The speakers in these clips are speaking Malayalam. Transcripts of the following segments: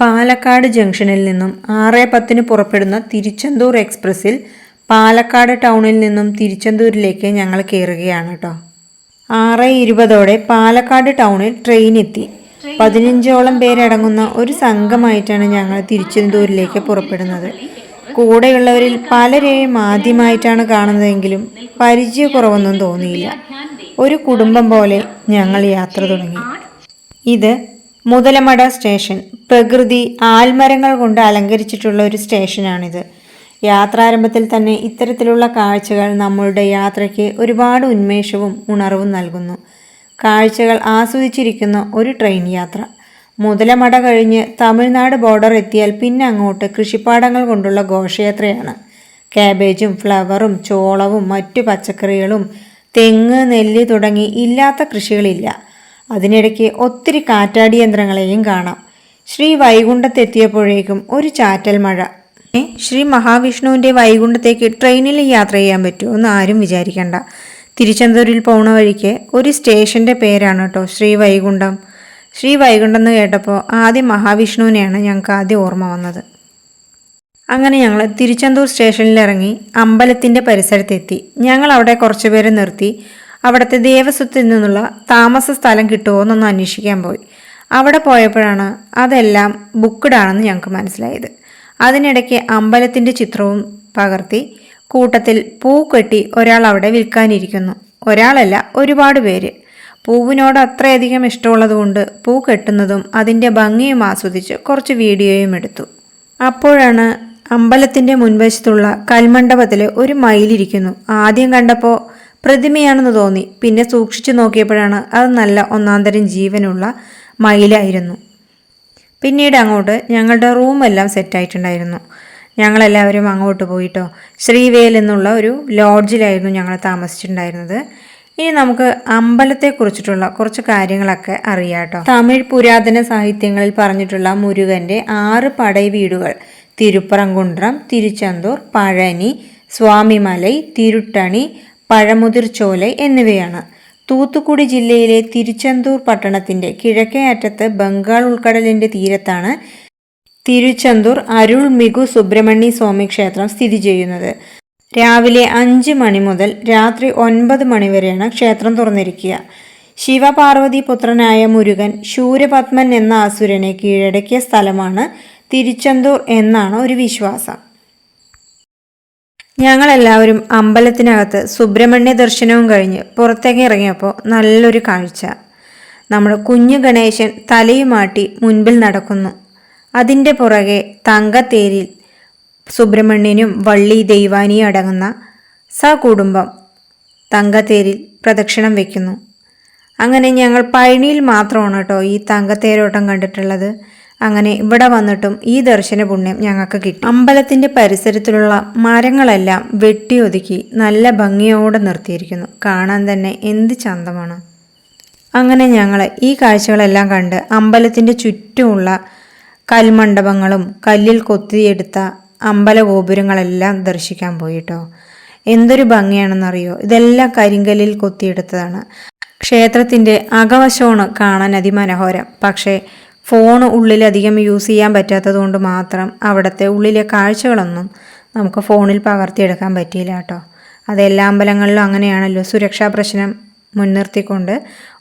പാലക്കാട് ജംഗ്ഷനിൽ നിന്നും ആറ് പത്തിന് പുറപ്പെടുന്ന തിരുച്ചെന്തൂർ എക്സ്പ്രസ്സിൽ പാലക്കാട് ടൗണിൽ നിന്നും തിരുച്ചെന്തൂരിലേക്ക് ഞങ്ങൾ കയറുകയാണ് കേട്ടോ ആറ് ഇരുപതോടെ പാലക്കാട് ടൗണിൽ ട്രെയിൻ എത്തി. പതിനഞ്ചോളം പേരടങ്ങുന്ന ഒരു സംഘമായിട്ടാണ് ഞങ്ങൾ തിരുച്ചെന്തൂരിലേക്ക് പുറപ്പെടുന്നത്. കൂടെയുള്ളവരിൽ പലരെയും ആദ്യമായിട്ടാണ് കാണുന്നതെങ്കിലും പരിചയക്കുറവൊന്നും തോന്നിയില്ല. ഒരു കുടുംബം പോലെ ഞങ്ങൾ യാത്ര തുടങ്ങി. ഇത് മുതലമട സ്റ്റേഷൻ. പ്രകൃതി ആൽമരങ്ങൾ കൊണ്ട് അലങ്കരിച്ചിട്ടുള്ള ഒരു സ്റ്റേഷനാണിത്. യാത്രാരംഭത്തിൽ തന്നെ ഇത്തരത്തിലുള്ള കാഴ്ചകൾ നമ്മളുടെ യാത്രയ്ക്ക് ഒരുപാട് ഉന്മേഷവും ഉണർവും നൽകുന്നു. കാഴ്ചകൾ ആസ്വദിച്ചിരിക്കുന്ന ഒരു ട്രെയിൻ യാത്ര. മുതലമട കഴിഞ്ഞ് തമിഴ്നാട് ബോർഡർ എത്തിയാൽ പിന്നെ അങ്ങോട്ട് കൃഷിപ്പാടങ്ങൾ കൊണ്ടുള്ള ഘോഷയാത്രയാണ്. കാബേജും ഫ്ലവറും ചോളവും മറ്റു പച്ചക്കറികളും തെങ്ങ് നെല്ല് തുടങ്ങി ഇല്ലാത്ത കൃഷികളില്ല. അതിനിടയ്ക്ക് ഒത്തിരി കാറ്റാടി യന്ത്രങ്ങളെയും കാണാം. ശ്രീ വൈകുണ്ഠത്തെത്തിയപ്പോഴേക്കും ഒരു ചാറ്റൽ മഴ. ശ്രീ മഹാവിഷ്ണുവിന്റെ വൈകുണ്ഠത്തേക്ക് ട്രെയിനിൽ യാത്ര ചെയ്യാൻ പറ്റുമോ എന്ന് ആരും വിചാരിക്കണ്ട. തിരുച്ചെന്തൂരിൽ പോണ വഴിക്ക് ഒരു സ്റ്റേഷന്റെ പേരാണ് കേട്ടോ ശ്രീ വൈകുണ്ഠം. ശ്രീ വൈകുണ്ഠം എന്ന് കേട്ടപ്പോൾ ആദ്യം മഹാവിഷ്ണുവിനെയാണ് ഞങ്ങൾക്ക് ആദ്യം ഓർമ്മ വന്നത്. അങ്ങനെ ഞങ്ങൾ തിരുച്ചെന്തൂർ സ്റ്റേഷനിൽ ഇറങ്ങി അമ്പലത്തിന്റെ പരിസരത്തെത്തി. ഞങ്ങൾ അവിടെ കുറച്ച് പേരെ നിർത്തി. അവിടുത്തെ ദേവസ്വത്തിൽ നിന്നുള്ള താമസ സ്ഥലം കിട്ടുമോ എന്നൊന്ന് അന്വേഷിക്കാൻ പോയി. അവിടെ പോയപ്പോഴാണ് അതെല്ലാം ബുക്ക്ഡ് ആണെന്ന് ഞങ്ങൾക്ക് മനസ്സിലായത്. അതിനിടയ്ക്ക് അമ്പലത്തിന്റെ ചിത്രവും പകർത്തി കൂട്ടത്തിൽ പൂ കെട്ടി ഒരാൾ അവിടെ വിൽക്കാനിരിക്കുന്നു. ഒരാളല്ല ഒരുപാട് പേര്. പൂവിനോട് അത്രയധികം ഇഷ്ടമുള്ളതുകൊണ്ട് പൂ കെട്ടുന്നതും അതിന്റെ ഭംഗിയും ആസ്വദിച്ച് കുറച്ച് വീഡിയോയും എടുത്തു. അപ്പോഴാണ് അമ്പലത്തിന്റെ മുൻവശത്തുള്ള കൽമണ്ഡപത്തിൽ ഒരു മയിലിരിക്കുന്നു. ആദ്യം കണ്ടപ്പോൾ പ്രതിമയാണെന്ന് തോന്നി. പിന്നെ സൂക്ഷിച്ചു നോക്കിയപ്പോഴാണ് അത് നല്ല ഒന്നാന്തരം ജീവനുള്ള മയിലായിരുന്നു. പിന്നീട് അങ്ങോട്ട് ഞങ്ങളുടെ റൂമെല്ലാം സെറ്റായിട്ടുണ്ടായിരുന്നു. ഞങ്ങളെല്ലാവരും അങ്ങോട്ട് പോയിട്ടോ. ശ്രീവേൽ എന്നുള്ള ഒരു ലോഡ്ജിലായിരുന്നു ഞങ്ങൾ താമസിച്ചിട്ടുണ്ടായിരുന്നത്. ഇനി നമുക്ക് അമ്പലത്തെക്കുറിച്ചിട്ടുള്ള കുറച്ച് കാര്യങ്ങളൊക്കെ അറിയാട്ടോ. തമിഴ് പുരാതന സാഹിത്യങ്ങളിൽ പറഞ്ഞിട്ടുള്ള മുരുകന്റെ ആറ് പടൈ വീടുകൾ. തിരുപ്പറംകുണ്ട്രം തിരുച്ചെന്തൂർ പഴനി സ്വാമിമലൈ തിരുട്ടണി പഴമുതിർച്ചോലൈ എന്നിവയാണ്. തൂത്തുക്കുടി ജില്ലയിലെ തിരുച്ചെന്തൂർ പട്ടണത്തിന്റെ കിഴക്കേ അറ്റത്ത് ബംഗാൾ ഉൾക്കടലിന്റെ തീരത്താണ് തിരുച്ചെന്തൂർ അരുൾമിഗു സുബ്രഹ്മണ്യ സ്വാമി ക്ഷേത്രം സ്ഥിതി ചെയ്യുന്നത്. രാവിലെ അഞ്ച് മണി മുതൽ രാത്രി ഒൻപത് മണി വരെയാണ് ക്ഷേത്രം തുറന്നിരിക്കുക. ശിവപാർവതി പുത്രനായ മുരുകൻ ശൂരപത്മൻ എന്ന അസുരനെ കീഴടക്കിയ സ്ഥലമാണ് തിരുച്ചെന്തൂർ എന്നാണ് ഒരു വിശ്വാസം. ഞങ്ങളെല്ലാവരും അമ്പലത്തിനകത്ത് സുബ്രഹ്മണ്യ ദർശനവും കഴിഞ്ഞ് പുറത്തേക്ക് ഇറങ്ങിയപ്പോൾ നല്ലൊരു കാഴ്ച. നമ്മുടെ കുഞ്ഞു ഗണേശൻ തലയുമാട്ടി മുൻപിൽ നടക്കുന്നു. അതിന്റെ പുറകെ തങ്കത്തേരിൽ സുബ്രഹ്മണ്യനും വള്ളി ദൈവാനിയും അടങ്ങുന്ന സ കുടുംബം തങ്കത്തേരിൽ പ്രദക്ഷിണം വയ്ക്കുന്നു അങ്ങനെ ഞങ്ങൾ പഴനിയിൽ മാത്രമാണ് കേട്ടോ ഈ തങ്കത്തേരോട്ടം കണ്ടിട്ടുള്ളത്. അങ്ങനെ ഇവിടെ വന്നിട്ടും ഈ ദർശന പുണ്യം ഞങ്ങൾക്ക് കിട്ടി. അമ്പലത്തിന്റെ പരിസരത്തിലുള്ള മരങ്ങളെല്ലാം വെട്ടിയൊതുക്കി നല്ല ഭംഗിയോടെ നിർത്തിയിരിക്കുന്നു. കാണാൻ തന്നെ എന്ത് ചന്തമാണ്. അങ്ങനെ ഞങ്ങൾ ഈ കാഴ്ചകളെല്ലാം കണ്ട് അമ്പലത്തിന്റെ ചുറ്റുമുള്ള കൽമണ്ഡപങ്ങളും കല്ലിൽ കൊത്തിയെടുത്ത അമ്പല ഗോപുരങ്ങളെല്ലാം ദർശിക്കാൻ പോയിട്ടോ. എന്തൊരു ഭംഗിയാണെന്നറിയോ? ഇതെല്ലാം കരിങ്കല്ലിൽ കൊത്തിയെടുത്തതാണ്. ക്ഷേത്രത്തിന്റെ അകവശമാണ് കാണാൻ അതിമനോഹരം. പക്ഷേ ഫോൺ ഉള്ളിലധികം യൂസ് ചെയ്യാൻ പറ്റാത്തത് കൊണ്ട് മാത്രം അവിടുത്തെ ഉള്ളിലെ കാഴ്ചകളൊന്നും നമുക്ക് ഫോണിൽ പകർത്തിയെടുക്കാൻ പറ്റിയില്ല കേട്ടോ. അത് എല്ലാ അമ്പലങ്ങളിലും അങ്ങനെയാണല്ലോ സുരക്ഷാ പ്രശ്നം മുൻനിർത്തിക്കൊണ്ട്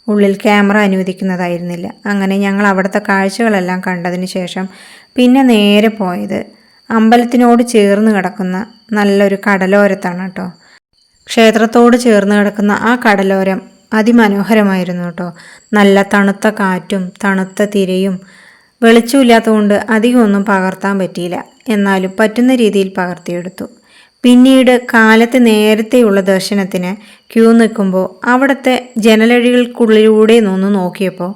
ഉള്ളിൽ ക്യാമറ അനുവദിക്കുന്നതായിരുന്നില്ല. അങ്ങനെ ഞങ്ങൾ അവിടുത്തെ കാഴ്ചകളെല്ലാം കണ്ടതിന് ശേഷം പിന്നെ നേരെ പോയത് അമ്പലത്തിനോട് ചേർന്ന് കിടക്കുന്ന നല്ലൊരു കടലോരത്താണ് കേട്ടോ. ക്ഷേത്രത്തോട് ചേർന്ന് കിടക്കുന്ന ആ കടലോരം അതിമനോഹരമായിരുന്നു കേട്ടോ. നല്ല തണുത്ത കാറ്റും തണുത്ത തിരയും വെളിച്ചമില്ലാത്തതുകൊണ്ട് അധികമൊന്നും പകർത്താൻ പറ്റിയില്ല. എന്നാലും പറ്റുന്ന രീതിയിൽ പകർത്തിയെടുത്തു. പിന്നീട് കാലത്ത് നേരത്തെയുള്ള ദർശനത്തിന് ക്യൂ നിൽക്കുമ്പോൾ അവിടുത്തെ ജനലഴികൾക്കുള്ളിലൂടെ നിന്ന് നോക്കിയപ്പോൾ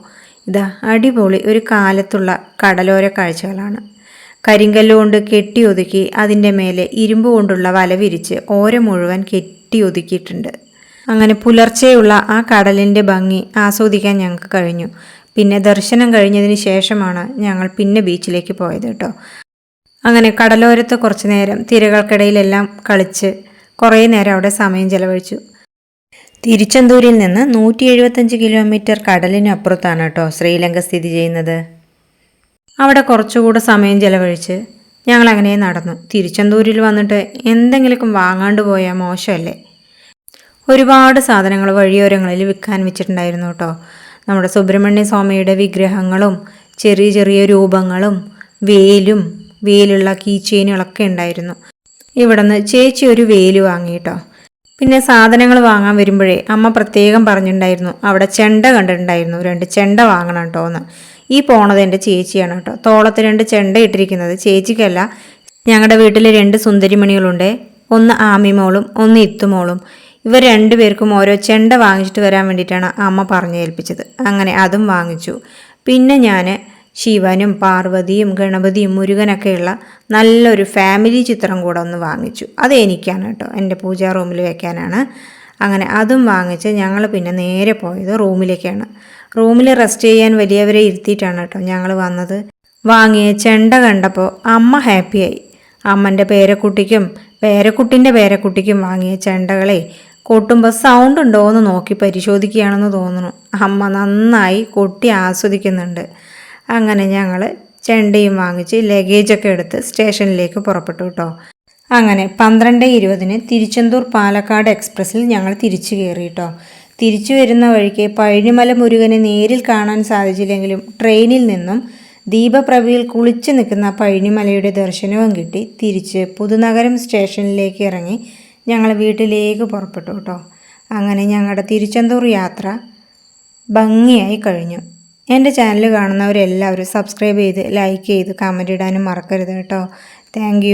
ഇതാ അടിപൊളി ഒരു കാലത്തുള്ള കടലോര കാഴ്ചകളാണ്. കരിങ്കല്ലുകൊണ്ട് കെട്ടിയൊതുക്കി അതിന്റെ മേലെ ഇരുമ്പ് കൊണ്ടുള്ള വല വിരിച്ച് ഓര മുഴുവൻ കെട്ടിയൊതുക്കിയിട്ടുണ്ട്. അങ്ങനെ പുലർച്ചെയുള്ള ആ കടലിന്റെ ഭംഗി ആസ്വദിക്കാൻ ഞങ്ങൾക്ക് കഴിഞ്ഞു. പിന്നെ ദർശനം കഴിഞ്ഞതിന് ശേഷമാണ് ഞങ്ങൾ പിന്നെ ബീച്ചിലേക്ക് പോയത് കേട്ടോ. അങ്ങനെ കടലോരത്ത് കുറച്ച് നേരം തിരകൾക്കിടയിലെല്ലാം കളിച്ച് കുറേ നേരം അവിടെ സമയം ചെലവഴിച്ചു. തിരുച്ചെന്തൂരിൽ നിന്ന് നൂറ്റി എഴുപത്തഞ്ച് കിലോമീറ്റർ കടലിനപ്പുറത്താണ് കേട്ടോ ശ്രീലങ്ക സ്ഥിതി ചെയ്യുന്നത്. അവിടെ കുറച്ചുകൂടെ സമയം ചെലവഴിച്ച് ഞങ്ങളങ്ങനെ നടന്നു. തിരുച്ചെന്തൂരിൽ വന്നിട്ട് എന്തെങ്കിലും വാങ്ങാണ്ട് പോയാൽ മോശമല്ലേ? ഒരുപാട് സാധനങ്ങൾ വഴിയോരങ്ങളിൽ വിൽക്കാൻ വെച്ചിട്ടുണ്ടായിരുന്നു കേട്ടോ. നമ്മുടെ സുബ്രഹ്മണ്യ സ്വാമിയുടെ വിഗ്രഹങ്ങളും ചെറിയ ചെറിയ രൂപങ്ങളും വേലും വേലുള്ള കീ ചെയിനുകളൊക്കെ ഉണ്ടായിരുന്നു. ഇവിടുന്ന് ചേച്ചി ഒരു വേൽ വാങ്ങി കേട്ടോ. പിന്നെ സാധനങ്ങൾ വാങ്ങാൻ വരുമ്പോഴേ അമ്മ പ്രത്യേകം പറഞ്ഞിട്ടുണ്ടായിരുന്നു അവിടെ ചെണ്ട കണ്ടിട്ടുണ്ടായിരുന്നു രണ്ട് ചെണ്ട വാങ്ങണം കേട്ടോ എന്ന്. ഈ പോണത് എന്റെ ചേച്ചിയാണ് കേട്ടോ. തോളത്ത് രണ്ട് ചെണ്ട ഇട്ടിരിക്കുന്നത്. ചേച്ചിക്കല്ല ഞങ്ങളുടെ വീട്ടിൽ രണ്ട് സുന്ദരിമണികളുണ്ട്. ഒന്ന് ആമിമോളും ഒന്ന് ഇത്തുമോളും. ഇവർ രണ്ടുപേർക്കും ഓരോ ചെണ്ട വാങ്ങിച്ചിട്ട് വരാൻ വേണ്ടിയിട്ടാണ് അമ്മ പറഞ്ഞു ഏൽപ്പിച്ചത്. അങ്ങനെ അതും വാങ്ങിച്ചു. പിന്നെ ഞാൻ ശിവനും പാർവതിയും ഗണപതിയും മുരുകനൊക്കെയുള്ള നല്ലൊരു ഫാമിലി ചിത്രം കൂടെ ഒന്ന് വാങ്ങിച്ചു. അത് എനിക്കാണ് കേട്ടോ. എന്റെ പൂജാ റൂമിൽ വെക്കാനാണ്. അങ്ങനെ അതും വാങ്ങിച്ച് ഞങ്ങൾ പിന്നെ നേരെ പോയത് റൂമിലേക്കാണ്. റൂമിൽ റെസ്റ്റ് ചെയ്യാൻ വലിയവരെ ഇരുത്തിയിട്ടാണ് കേട്ടോ ഞങ്ങൾ വന്നത്. വാങ്ങിയ ചെണ്ട കണ്ടപ്പോൾ അമ്മ ഹാപ്പിയായി. അമ്മന്റെ പേരക്കുട്ടിക്കും പേരക്കുട്ടിന്റെ പേരക്കുട്ടിക്കും വാങ്ങിയ ചെണ്ടകളെ കൊട്ടുമ്പോൾ സൗണ്ട് ഉണ്ടോ എന്ന് നോക്കി പരിശോധിക്കുകയാണെന്ന് തോന്നുന്നു. അമ്മ നന്നായി കൊട്ടി ആസ്വദിക്കുന്നുണ്ട്. അങ്ങനെ ഞങ്ങൾ ചെണ്ടയും വാങ്ങിച്ച് ലഗേജൊക്കെ എടുത്ത് സ്റ്റേഷനിലേക്ക് പുറപ്പെട്ടു കേട്ടോ അങ്ങനെ പന്ത്രണ്ട് ഇരുപതിന് തിരുച്ചെന്തൂർ പാലക്കാട് എക്സ്പ്രസ്സിൽ ഞങ്ങൾ തിരിച്ചു കയറി കേട്ടോ തിരിച്ചു വരുന്ന വഴിക്ക് പഴനിമല മുരുകനെ നേരിൽ കാണാൻ സാധിച്ചില്ലെങ്കിലും ട്രെയിനിൽ നിന്നും ദീപപ്രഭയിൽ കുളിച്ചു നിൽക്കുന്ന പഴനിമലയുടെ ദർശനവും കിട്ടി തിരിച്ച് പുതുനഗരം സ്റ്റേഷനിലേക്ക് ഇറങ്ങി ഞങ്ങൾ വീട്ടിലേക്ക് പുറപ്പെട്ടു കേട്ടോ. അങ്ങനെ ഞങ്ങളുടെ തിരുച്ചെന്തൂർ യാത്ര ഭംഗിയായി കഴിഞ്ഞു. എന്റെ ചാനൽ കാണുന്നവരെല്ലാവരും സബ്സ്ക്രൈബ് ചെയ്ത് ലൈക്ക് ചെയ്ത് കമന്റ് ഇടാനും മറക്കരുത് കേട്ടോ. താങ്ക്